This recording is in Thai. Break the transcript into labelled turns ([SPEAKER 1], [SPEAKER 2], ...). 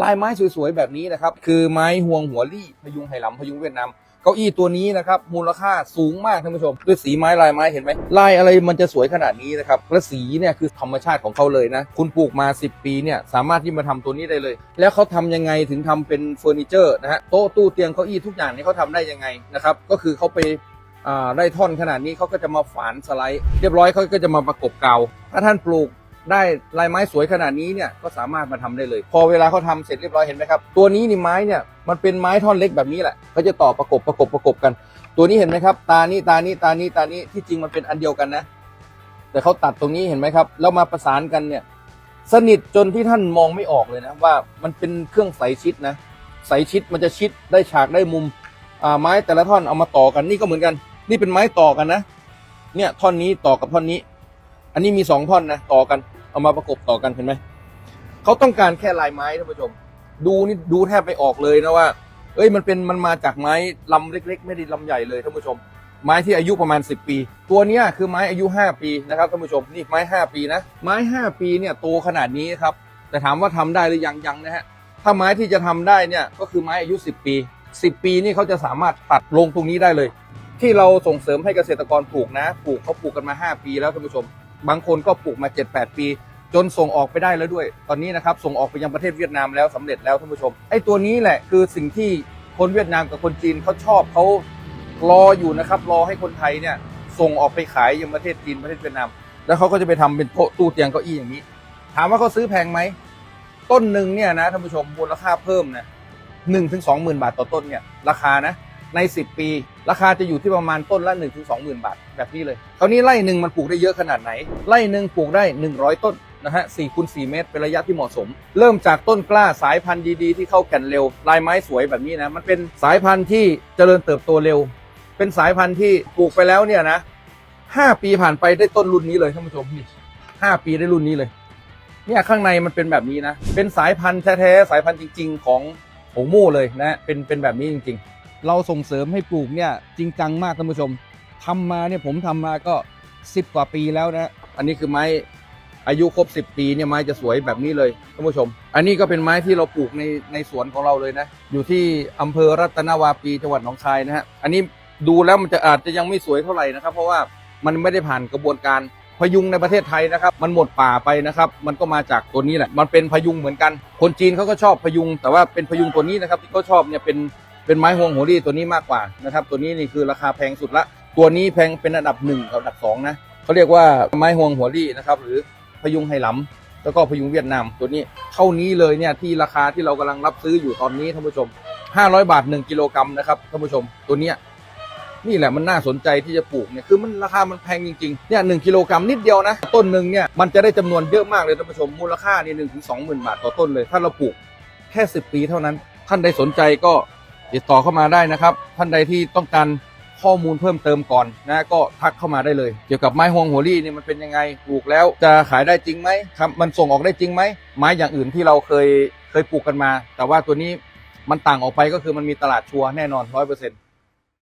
[SPEAKER 1] ลายไม้สวยๆแบบนี้นะครับ คือไม้ห่วงหัวลี่พยุงไหหลำพยุงเวียดนามเก้าอี้ตัวนี้นะครับมูลค่าสูงมากท่านผู้ชมด้วยสีไม้ลายไม้เห็นไหมลายอะไรมันจะสวยขนาดนี้นะครับและสีเนี่ยคือธรรมชาติของเขาเลยนะ คุณปลูกมา 10 ปีเนี่ยสามารถที่มาทำตัวนี้ได้เลย แล้วเขาทำยังไงถึงทำเป็นเฟอร์นิเจอร์นะฮะโต๊ะตู้เตียงเก้าอี้ทุกอย่างนี่เขาทำได้ยังไงนะครับก็คือเขาไปอ่าได้ท่อนขนาดนี้เขาก็จะมาฝานสไลด์ เรียบร้อยเขาก็จะมาประกบเกาวถ้าท่านปลูก ได้ลายไม้สวยขนาดนี้เนี่ยก็สามารถมาทำได้เลย พอเวลาเขาทำเสร็จเรียบร้อยเห็นไหมครับตัวนี้นี่ไม้เนี่ยมันเป็นไม้ท่อนเล็กแบบนี้แหละเขาจะต่อประกบประกบประกบกัน ตัวนี้เห็นไหมครับ ตานี้ตานี้ตานี้ตานี้ที่จริงมันเป็นอันเดียวกันนะ แต่เขาตัดตรงนี้เห็นไหมครับแล้วมาประสานกันเนี่ยสนิทจนที่ท่านมองไม่ออกเลยนะว่ามันเป็นเครื่องใสชิดนะใสชิดมันจะชิดได้ฉากได้มุมอ่าไม้แต่ละท่อนเอามาต่อกันนี่ก็เหมือนกัน นี่เป็นไม้ต่อกันนะ เนี่ยท่อนนี้ต่อกับท่อนนี้ อันนี้มีสองท่อนนะต่อกันเอามาประกบต่อกันเห็นไหมเขาต้องการแค่ลายไม้ท่านผู้ชม ดูนี่ดูแทบไม่ออกเลยนะว่า เอ้ยมันเป็นมันมาจากไม้ลำเล็ก ๆ ไม่ได้ลำใหญ่เลยท่านผู้ชม ไม้ที่อายุประมาณ 10 ปี ตัวเนี้ยคือไม้อายุ 5 ปีนะครับท่านผู้ชมนี่ไม้ 5 ปีนะไม้ 5 ปีเนี่ยโตขนาดนี้ครับแต่ถามว่าทำได้หรือยังยังนะฮะถ้าไม้ที่จะทำได้เนี่ยก็คือไม้อายุ 10 ปี 10 ปีนี่เขาจะสามารถตัดลงตรงนี้ได้เลย ที่เราส่งเสริมให้เกษตรกรปลูกนะปลูกเขาปลูกกันมา 5 ปีแล้วท่านผู้ชม บางคนก็ปลูกมา 7-8 ปี จนส่งออกไปได้แล้วด้วย ตอนนี้นะครับส่งออกไปยังประเทศเวียดนามแล้วสำเร็จแล้วท่านผู้ชมไอ้ตัวนี้แหละคือสิ่งที่คนเวียดนามกับคนจีนเขาชอบเขารออยู่นะครับรอให้คนไทยเนี่ยส่งออกไปขายยังประเทศจีนประเทศเวียดนาม แล้วเขาก็จะไปทำเป็นโต๊ะตู้เตียงเก้าอี้อย่างนี้ ถามว่าเขาซื้อแพงไหมต้นหนึ่งเนี่ยนะท่านผู้ชมมูลค่าเพิ่มนะหนึ่งถึงสองหมื่นบาทต่อต้นเนี่ยราคานะ ใน 10 ปี ราคาจะอยู่ที่ประมาณต้นละ1-20,000ถึง20,000 บาท แบบนี้เลยคราวนี้ไร่หนึ่งมันปลูกได้เยอะขนาดไหน ไร่หนึ่งปลูกได้ 100 ต้นนะฮะ4คูณ4เมตร เป็นระยะที่เหมาะสม เริ่มจากต้นกล้าสายพันธุ์ดีๆ ที่เข้าแก่นเร็ว ลายไม้สวยแบบนี้นะ มันเป็นสายพันธุ์ที่เจริญเติบโตเร็ว เป็นสายพันธุ์ที่ปลูกไปแล้วเนี่ยนะ5ปีผ่านไปได้ต้นรุ่นนี้เลยท่านผู้ชมนี่5ปีได้รุ่นนี้เลย เนี่ยข้างในมันเป็นแบบนี้นะ เป็นสายพันธุ์แท้ๆ สายพันธุ์จริง ๆ ของหงมู่เลยนะ เป็นเป็นแบบนี้จริง ๆ เราส่งเสริมให้ปลูกเนี่ยจริงจังมากท่านผู้ชมทำมาเนี่ยผมทำมาก็ 10 กว่าปีแล้วนะอันนี้คือไม้อายุครบ 10 ปีเนี่ยไม้จะสวยแบบนี้เลยท่านผู้ชม อันนี้ก็เป็นไม้ที่เราปลูกในในสวนของเราเลยนะอยู่ที่อำเภอรัตนวาปีจังหวัดหนองคายนะฮะอันนี้ดูแล้วมันจะอาจจะยังไม่สวยเท่าไหร่นะครับ เพราะว่ามันไม่ได้ผ่านกระบวนการพยุงในประเทศไทยนะครับมันหมดป่าไปนะครับ มันก็มาจากตัวนี้แหละมันเป็นพยุงเหมือนกัน คนจีนเขาก็ชอบพยุง แต่ว่าเป็นพยุงตัวนี้นะครับที่เขาชอบเนี่ยเป็น เป็นไม้ฮวงโหรี่ตัวนี้มากกว่านะครับ ตัวนี้นี่คือราคาแพงสุดละ ตัวนี้แพงเป็นอันดับหนึ่งกับอันดับสองนะเขาเรียกว่าไม้ฮวงหัวรี่นะครับ หรือพยุงไหหลำแล้วก็พยุงเวียดนามตัวนี้เท่านี้เลยเนี่ยที่ราคาที่เรากำลังรับซื้ออยู่ตอนนี้ท่านผู้ชม 500 บาท 1กิโลกรัมนะครับท่านผู้ชมตัวเนี้ยนี่แหละมันน่าสนใจที่จะปลูกเนี่ยคือมันราคามันแพงจริงๆเนี่ยหกิโลกรัมนิดเดียวนะต้นหนึ่งเนี่ยมันจะได้จำนวนเยอะมากเลยท่านผู้ชมมูลค่านี่หนึ่งถึงสองหมื่นบาทต่อต้นเลย ถ้าเราปลูกแค่ 10 ปีเท่านั้น ท่านใดสนใจก็ ติดต่อเข้ามาได้นะครับ ท่านใดที่ต้องการข้อมูลเพิ่มเติมก่อนนะก็ทักเข้ามาได้เลย เกี่ยวกับไม้ฮวงหัวรี่เนี่ยมันเป็นยังไงปลูกแล้วจะขายได้จริงไหมครับมันส่งออกได้จริงไหมไม้อย่างอื่นที่เราเคยเคยปลูกกันมา แต่ว่าตัวนี้มันต่างออกไปก็คือมันมีตลาดชัวร์แน่นอนร้อยเปอร์เซ็นต์